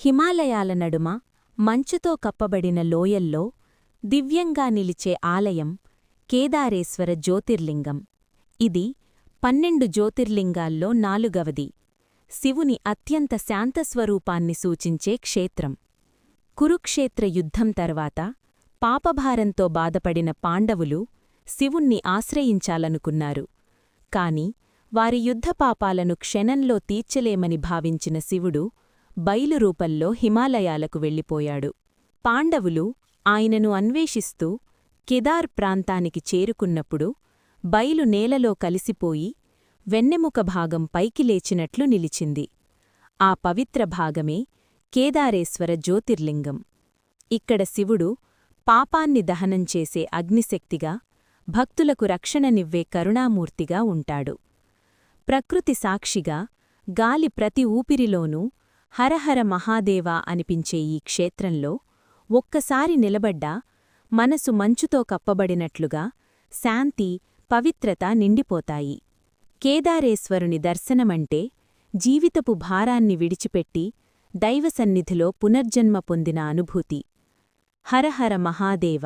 హిమాలయాల నడుమ మంచుతో కప్పబడిన లోయల్లో దివ్యంగా నిలిచే ఆలయం కేదారేశ్వర జ్యోతిర్లింగం. ఇది పన్నెండు జ్యోతిర్లింగాల్లో నాలుగవది. శివుని అత్యంత శాంతస్వరూపాన్ని సూచించే క్షేత్రం. కురుక్షేత్ర యుద్ధం తర్వాత పాపభారంతో బాధపడిన పాండవులు శివుణ్ణి ఆశ్రయించాలనుకున్నారు. కాని వారి యుద్ధపాపాలను క్షణంలో తీర్చలేమని భావించిన శివుడు బయలురూపంలో హిమాలయాలకు వెళ్ళిపోయాడు. పాండవులు ఆయనను అన్వేషిస్తూ కెదార్ ప్రాంతానికి చేరుకున్నప్పుడు బయలు నేలలో కలిసిపోయి వెన్నెముక భాగం పైకి లేచినట్లు నిలిచింది. ఆ పవిత్ర భాగమే కేదారేశ్వర జ్యోతిర్లింగం. ఇక్కడ శివుడు పాపాన్ని దహనం చేసే అగ్నిశక్తిగా భక్తులకు రక్షణనివ్వే కరుణామూర్తిగా ఉంటాడు. ప్రకృతి సాక్షిగా గాలి ప్రతి ఊపిరిలోనూ హరహర మహాదేవా అనిపించే ఈ క్షేత్రంలో ఒక్కసారి నిలబడ్డా మనసు మంచుతో కప్పబడినట్లుగా శాంతి పవిత్రత నిండిపోతాయి. కేదారేశ్వరుని దర్శనమంటే జీవితపు భారాన్ని విడిచిపెట్టి దైవసన్నిధిలో పునర్జన్మ పొందిన అనుభూతి. హరహర మహాదేవ